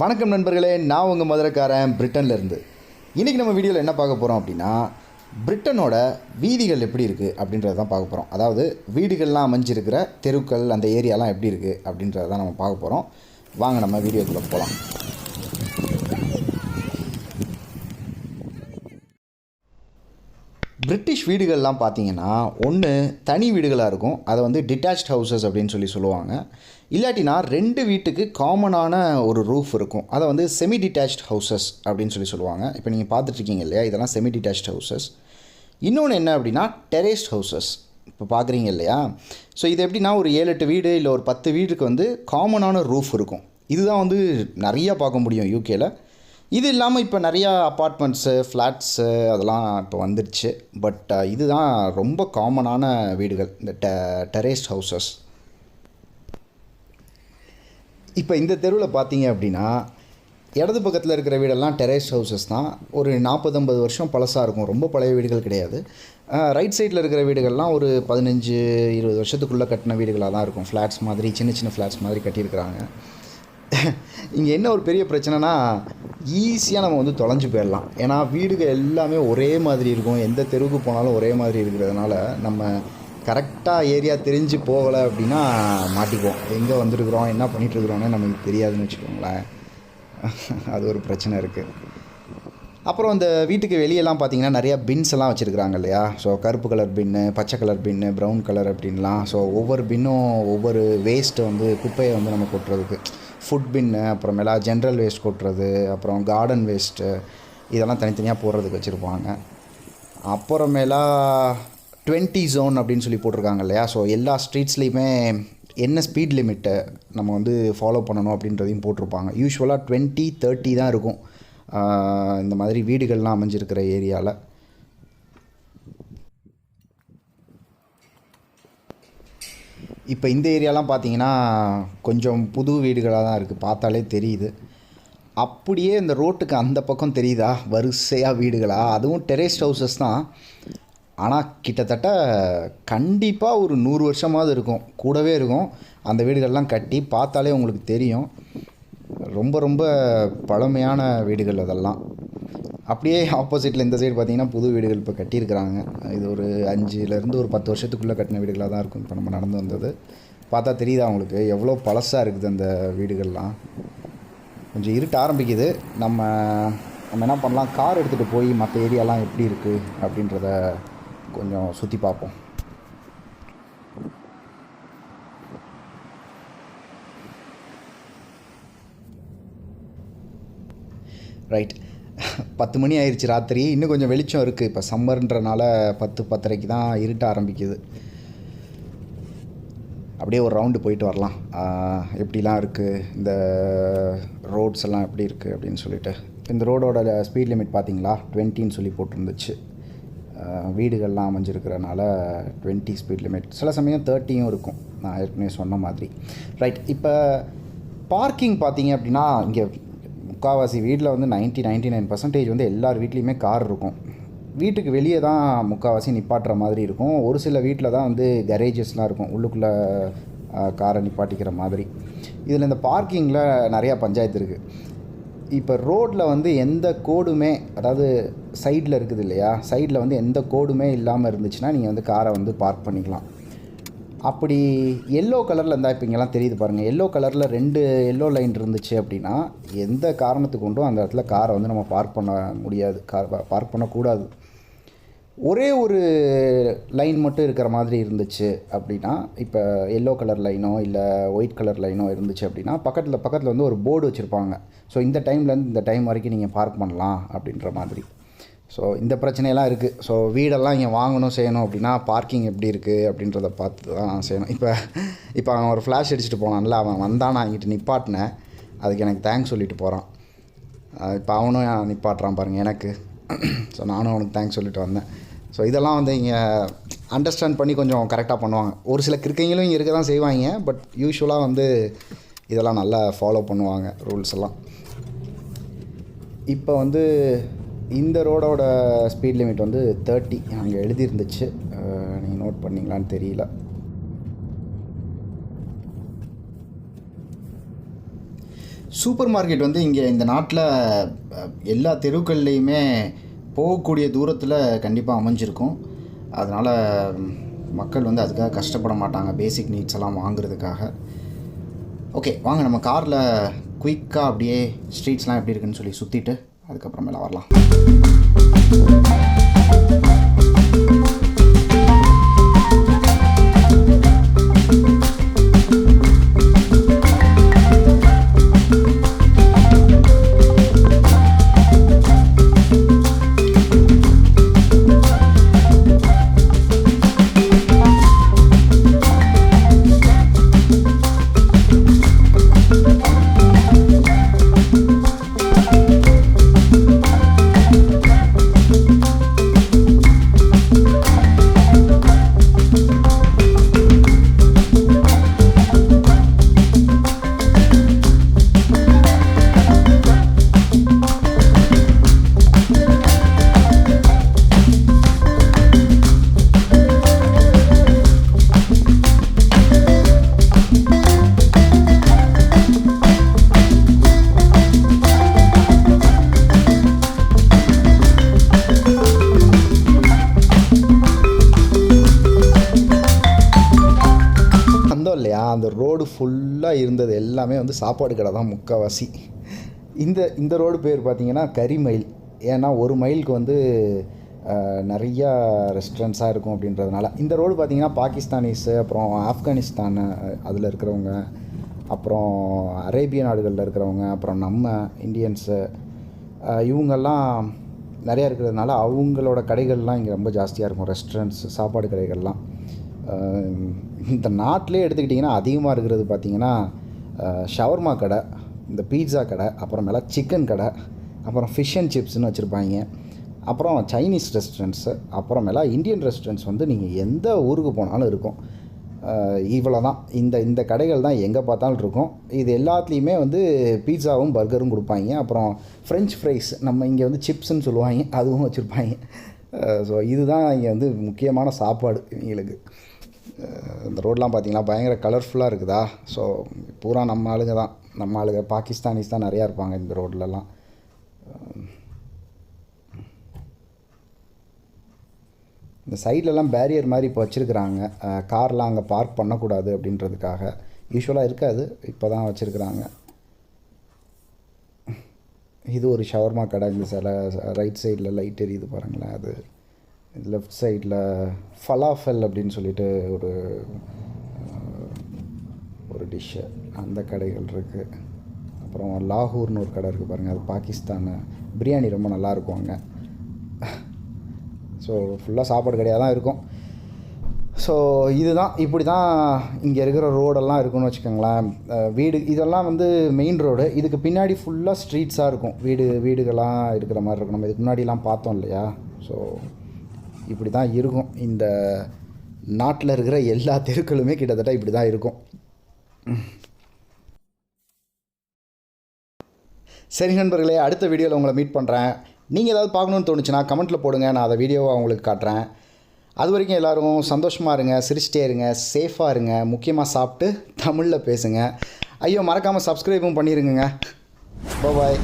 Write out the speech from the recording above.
வணக்கம் நண்பர்களே நான் உங்கள் மதுரைக்காரன் பிரிட்டன்லேருந்து இன்றைக்கி நம்ம வீடியோவில் என்ன பார்க்க போகிறோம் அப்படின்னா பிரிட்டனோட வீதிகள் எப்படி இருக்குது அப்படின்றத தான் பார்க்க போகிறோம் அதாவது வீடுகள்லாம் அமைஞ்சிருக்கிற தெருக்கள் அந்த ஏரியாலாம் எப்படி இருக்குது அப்படின்றத தான் நம்ம பார்க்க போகிறோம் வாங்க நம்ம வீடியோக்குள்ளே போகலாம் பிரிட்டிஷ் வீடுகள்லாம் பார்த்தீங்கன்னா ஒன்று தனி வீடுகளாக இருக்கும். அதை வந்து டிட்டாச்ட் ஹவுசஸ் அப்படின்னு சொல்லி சொல்லுவாங்க. இல்லாட்டினா ரெண்டு வீட்டுக்கு காமனான ஒரு ரூஃப் இருக்கும். அதை வந்து செமி டிட்டாச்ட் ஹவுசஸ் அப்படின்னு சொல்லி சொல்லுவாங்க. இப்போ நீங்கள் பார்த்துட்ருக்கீங்க இல்லையா? இதெல்லாம் செமி டிட்டாச்ட் ஹவுசஸ் இன்னொன்று என்ன அப்படின்னா டெரேஸ்ட் ஹவுசஸ் இப்போ பார்க்குறீங்க இல்லையா? ஸோ இது எப்படின்னா ஒரு ஏழு எட்டு வீடு இல்லை ஒரு பத்து வீட்டுக்கு வந்து காமனான ரூஃப் இருக்கும். இதுதான் வந்து நிறையா பார்க்க முடியும் யூகேயில் இது இல்லாமல் இப்போ நிறையா அப்பார்ட்மெண்ட்ஸு ஃப்ளாட்ஸு அதெல்லாம் இப்போ வந்துடுச்சு பட் இதுதான் ரொம்ப காமனான வீடுகள். இந்த டெ டெரேஸ்ட் ஹவுசஸ் இப்போ இந்த தெருவில் பார்த்தீங்க அப்படின்னா இடது பக்கத்தில் இருக்கிற வீடெல்லாம் டெரேஸ் ஹவுசஸ் தான். ஒரு நாற்பது ஐம்பது வருஷம் பழசாக இருக்கும். ரொம்ப பழைய வீடுகள் கிடையாது. ரைட் சைடில் இருக்கிற வீடுகள்லாம் ஒரு பதினஞ்சு இருபது வருஷத்துக்குள்ளே கட்டின வீடுகளாக தான் இருக்கும். ஃப்ளாட்ஸ் மாதிரி சின்ன சின்ன ஃப்ளாட்ஸ் மாதிரி கட்டியிருக்கிறாங்க. இங்கே என்ன ஒரு பெரிய பிரச்சனைனா ஈஸியாக நம்ம வந்து தொலைஞ்சு போயிடலாம். ஏன்னா வீடுகள் எல்லாமே ஒரே மாதிரி இருக்கும். எந்த தெருவுக்கு போனாலும் ஒரே மாதிரி இருக்கிறதுனால நம்ம கரெக்டாக ஏரியா தெரிஞ்சு போகலை அப்படின்னா மாட்டிக்குவோம். எங்கே வந்திருக்கிறோம் என்ன பண்ணிகிட்ருக்குறோன்னு நமக்கு தெரியாதுன்னு வச்சுக்கோங்களேன். அது ஒரு பிரச்சனை இருக்குது அப்புறம் அந்த வீட்டுக்கு வெளியெல்லாம் பார்த்தீங்கன்னா நிறையா பின்ஸ் எல்லாம் வச்சுருக்குறாங்க இல்லையா? ஸோ கருப்பு கலர் பின்னு பச்சை கலர் பின்னு ப்ரௌன் கலர் அப்படின்லாம் ஸோ ஒவ்வொரு பின்னும் ஒவ்வொரு வேஸ்ட்டை வந்து குப்பையை வந்து நம்ம கொட்டுறதுக்கு. ஃபுட் பின்னு அப்புறமேலா ஜென்ரல் வேஸ்ட் கொட்டுறது அப்புறம் கார்டன் வேஸ்ட்டு இதெல்லாம் தனித்தனியாக போடுறதுக்கு வச்சுருப்பாங்க. அப்புறமேலா டுவெண்ட்டி ஜோன் அப்படின்னு சொல்லி போட்டிருக்காங்க இல்லையா? ஸோ எல்லா ஸ்ட்ரீட்ஸ்லேயுமே என்ன ஸ்பீட் லிமிட்டை நம்ம வந்து ஃபாலோ பண்ணணும் அப்படின்றதையும் போட்டிருப்பாங்க. யூஸ்வலாக டுவெண்ட்டி தேர்ட்டி தான் இருக்கும். இந்த மாதிரி வீடுகள்லாம் அமைஞ்சிருக்கிற ஏரியாவில் இப்போ இந்த ஏரியாலாம் பார்த்தீங்கன்னா கொஞ்சம் புது வீடுகளாக தான் இருக்குது பார்த்தாலே தெரியுது. அப்படியே இந்த ரோட்டுக்கு அந்த பக்கம் தெரியுதா? வரிசையாக வீடுகளாக அதுவும் டெரேஸ்ட் ஹவுசஸ் தான். ஆனால் கிட்டத்தட்ட கண்டிப்பாக ஒரு நூறு வருஷமாவது இருக்கும். கூடவே இருக்கும். அந்த வீடுகள்லாம் கட்டி பார்த்தாலே உங்களுக்கு தெரியும். ரொம்ப ரொம்ப பழமையான வீடுகள் அதெல்லாம். அப்படியே ஆப்போசிட்டில் இந்த சைடு பார்த்திங்கன்னா புது வீடுகள் இப்போ கட்டியிருக்கிறாங்க. இது ஒரு அஞ்சுலேருந்து ஒரு பத்து வருஷத்துக்குள்ளே கட்டின வீடுகளாக தான் இருக்கும். இப்போ நம்ம நடந்து வந்தது. பார்த்தா தெரியுதா உங்களுக்கு? எவ்வளோ பழசாக இருக்குது அந்த வீடுகள்லாம். கொஞ்சம் இருட்ட ஆரம்பிக்குது. நம்ம நம்ம என்ன பண்ணலாம்? கார் எடுத்துகிட்டு போய் மற்ற ஏரியாலாம் எப்படி இருக்குது அப்படின்றத கொஞ்சம் சுற்றி பார்ப்போம். ரைட் பத்து மணி ஆயிடுச்சு ராத்திரி. இன்னும் கொஞ்சம் வெளிச்சம் இருக்குது இப்போ சம்மர்ன்றனால பத்து பத்தரைக்கு தான் இருட்ட ஆரம்பிக்குது. அப்படியே ஒரு ரவுண்டு போயிட்டு வரலாம். எப்படிலாம் இருக்குது இந்த ரோட்ஸ் எல்லாம் எப்படி இருக்குது அப்படின்னு சொல்லிட்டு. இந்த ரோடோட ஸ்பீட் லிமிட் பார்த்தீங்களா? டுவெண்ட்டின்னு சொல்லி போட்டிருந்துச்சு. வீடுகள்லாம் அமைஞ்சிருக்கிறனால டுவெண்ட்டி ஸ்பீட் லிமிட் சில சமயம் தேர்ட்டியும் இருக்கும். நான் ஏற்கனவே சொன்ன மாதிரி. ரைட் இப்போ பார்க்கிங் பார்த்தீங்க அப்படின்னா இங்கே முக்கால்வாசி வீட்டில் வந்து 90 நைன்ட்டி நைன் பர்சன்டேஜ் வந்து எல்லார் வீட்லேயுமே கார் இருக்கும். வீட்டுக்கு வெளியே தான் முக்கால்வாசி நிப்பாட்டுற மாதிரி இருக்கும். ஒரு சில வீட்டில் தான் வந்து கரேஜஸ்லாம் இருக்கும். உள்ளுக்குள்ளே காரை நிப்பாட்டிக்கிற மாதிரி. இதில் இந்த பார்க்கிங்கில் நிறையா பஞ்சாயத்து இருக்குது இப்போ ரோட்டில் வந்து எந்த கோடுமே அதாவது சைடில் இருக்குது இல்லையா? சைடில் வந்து எந்த கோடுமே இல்லாமல் இருந்துச்சுன்னா நீங்கள் வந்து காரை வந்து பார்க் பண்ணிக்கலாம். அப்படி எல்லோ கலரில் இருந்தால் இப்போ இங்கெல்லாம் தெரியுது பாருங்கள் எல்லோ கலரில் ரெண்டு எல்லோ லைன் இருந்துச்சு அப்படின்னா எந்த காரணத்துக்கு கொண்டும் அந்த இடத்துல காரை வந்து நம்ம பார்க் பண்ண முடியாது. கார் பார்க் பண்ணக்கூடாது. ஒரே ஒரு லைன் மட்டும் இருக்கிற மாதிரி இருந்துச்சு அப்படின்னா இப்போ எல்லோ கலர் லைனோ இல்லை ஒயிட் கலர் லைனோ இருந்துச்சு அப்படின்னா பக்கத்தில் பக்கத்தில் வந்து ஒரு போர்டு வச்சுருப்பாங்க. ஸோ இந்த டைம்லேருந்து இந்த டைம் வரைக்கும் நீங்கள் பார்க் பண்ணலாம் அப்படின்ற மாதிரி. ஸோ இந்த பிரச்சனையெல்லாம் இருக்குது ஸோ வீடெல்லாம் இங்கே வாங்கணும் செய்யணும் அப்படின்னா பார்க்கிங் எப்படி இருக்குது அப்படின்றத பார்த்து தான் செய்யணும். இப்போ இப்போ அவன் ஒரு ஃப்ளாஷ் அடிச்சுட்டு போனான்ல அவன் வந்தான் நான் இங்கிட்டு நிப்பாட்டினேன். அதுக்கு எனக்கு தேங்க்ஸ் சொல்லிட்டு போகிறான் இப்போ அவனும் நிப்பாட்டுறான் பாருங்கள் எனக்கு. ஸோ நானும் அவனுக்கு தேங்க்ஸ் சொல்லிட்டு வந்தேன். ஸோ இதெல்லாம் வந்து இங்கே அண்டர்ஸ்டாண்ட் பண்ணி கொஞ்சம் கரெக்டாக பண்ணுவாங்க. ஒரு சில கிரிக்கைங்களும் இங்கே இருக்க தான் செய்வாங்க பட் யூஸ்வலாக வந்து இதெல்லாம் நல்லா ஃபாலோ பண்ணுவாங்க ரூல்ஸ் எல்லாம். இப்போ வந்து இந்த ரோடோட ஸ்பீட் லிமிட் வந்து தேர்ட்டி அங்கே எழுதியிருந்துச்சு. நீங்கள் நோட் பண்ணீங்களான்னு தெரியல. சூப்பர் மார்க்கெட் வந்து இங்கே இந்த நாட்டில் எல்லா தெருக்கள்லேயுமே போகக்கூடிய தூரத்தில் கண்டிப்பாக அமைஞ்சிருக்கும். அதனால் மக்கள் வந்து அதுக்காக கஷ்டப்பட மாட்டாங்க பேசிக் நீட்ஸ் எல்லாம் வாங்குறதுக்காக. ஓகே வாங்க நம்ம காரில் குயிக்காக அப்படியே ஸ்ட்ரீட்ஸ்லாம் எப்படி இருக்குன்னு சொல்லி சுற்றிட்டு அதுக்கப்புறமேல வரலாம். அந்த ரோடு ஃபுல்லாக இருந்தது. எல்லாமே வந்து சாப்பாடு கடை தான் முக்கால்வாசி இந்த இந்த ரோடு பேர் பார்த்தீங்கன்னா கரிமயில் ஏன்னா ஒரு மைலுக்கு வந்து நிறையா ரெஸ்டாரண்ட்ஸாக இருக்கும் அப்படின்றதுனால. இந்த ரோடு பார்த்திங்கன்னா பாகிஸ்தானிஸு அப்புறம் ஆப்கானிஸ்தான் அதில் இருக்கிறவங்க அப்புறம் அரேபிய நாடுகளில் இருக்கிறவங்க அப்புறம் நம்ம இந்தியன்ஸு இவங்கெல்லாம் நிறையா இருக்கிறதுனால அவங்களோட கடைகள்லாம் இங்கே ரொம்ப ஜாஸ்தியாக இருக்கும். ரெஸ்டாரண்ட்ஸ் சாப்பாடு கடைகள்லாம். இந்த நாட்டிலே எடுத்துக்கிட்டிங்கன்னா அதிகமாக இருக்கிறது பார்த்தீங்கன்னா ஷவர்மா கடை இந்த பீட்சா கடை அப்புறமேல சிக்கன் கடை அப்புறம் ஃபிஷ் அண்ட் சிப்ஸ்னு வச்சுருப்பாங்க. அப்புறம் சைனீஸ் ரெஸ்டாரண்ட்ஸு அப்புறமேலா இந்தியன் ரெஸ்டாரண்ட்ஸ் வந்து நீங்கள் எந்த ஊருக்கு போனாலும் இருக்கும். இவ்வளோ தான் இந்த இந்த கடைகள் தான் எங்கே பார்த்தாலும் இருக்கும். இது எல்லாத்துலேயுமே வந்து பீட்சாவும் பர்கரும் கொடுப்பாங்க. அப்புறம் ஃப்ரெஞ்ச் ஃப்ரைஸ் நம்ம இங்கே வந்து சிப்ஸ்ன்னு சொல்லுவாங்க. அதுவும் வச்சுருப்பாங்க. ஸோ இதுதான் இங்கே வந்து முக்கியமான சாப்பாடு இவங்களுக்கு. இந்த ரோட்லாம் பார்த்திங்கன்னா பயங்கர கலர்ஃபுல்லாக இருக்குதா? ஸோ பூரா நம்ம ஆளுங்க தான். நம்ம ஆளுங்க பாகிஸ்தானிஸ் தான் நிறையா இருப்பாங்க இந்த ரோட்லலாம். இந்த சைட்லலாம் பேரியர் மாதிரி இப்போ வச்சுருக்குறாங்க. கார்லாம் அங்கே பார்க் பண்ணக்கூடாது அப்படின்றதுக்காக. யூஸ்வலாக இருக்காது. இப்போ தான் வச்சுருக்குறாங்க. இது ஒரு ஷவர்மா கடை. இந்த சில ரைட் சைடில் லைட் எரியுது பாருங்களேன். அது லெஃப்ட் சைடில் ஃபலாஃபல் அப்படின்னு சொல்லிட்டு ஒரு ஒரு டிஷ்ஷு அந்த கடைகள் இருக்குது அப்புறம் லாகூர்னு ஒரு கடை இருக்குது பாருங்கள் அது பாகிஸ்தானு. பிரியாணி ரொம்ப நல்லாயிருக்கும் அங்கே. ஸோ ஃபுல்லாக சாப்பாடு கடையாக தான் இருக்கும். ஸோ இதுதான். இப்படி தான் இங்கே இருக்கிற ரோடெல்லாம் இருக்குன்னு வச்சுக்கோங்களேன். வீடு இதெல்லாம் வந்து மெயின் ரோடு இதுக்கு பின்னாடி ஃபுல்லாக ஸ்ட்ரீட்ஸாக இருக்கும். வீடு வீடுகள்லாம் இருக்கிற மாதிரி இருக்கும் நம்ம இதுக்கு முன்னாடிலாம் பார்த்தோம் இல்லையா? ஸோ இப்படி தான் இருக்கும். இந்த நாட்டில் இருக்கிற எல்லா தெருக்களுமே கிட்டத்தட்ட இப்படி தான் இருக்கும். சரி நண்பர்களே அடுத்த வீடியோவில் உங்களை மீட் பண்ணுறேன் நீங்கள் ஏதாவது பார்க்கணுன்னு தோணுச்சுன்னா கமெண்ட்டில் போடுங்க. நான் அதை வீடியோவாக உங்களுக்கு காட்டுறேன். அது வரைக்கும் எல்லோரும் சந்தோஷமாக இருங்க சிரிச்சிட்டே இருங்க சேஃபாக இருங்க முக்கியமாக சாப்பிட்டு தமிழில் பேசுங்க. ஐயோ மறக்காமல் சப்ஸ்கிரைபும் பண்ணிடுங்க பாய்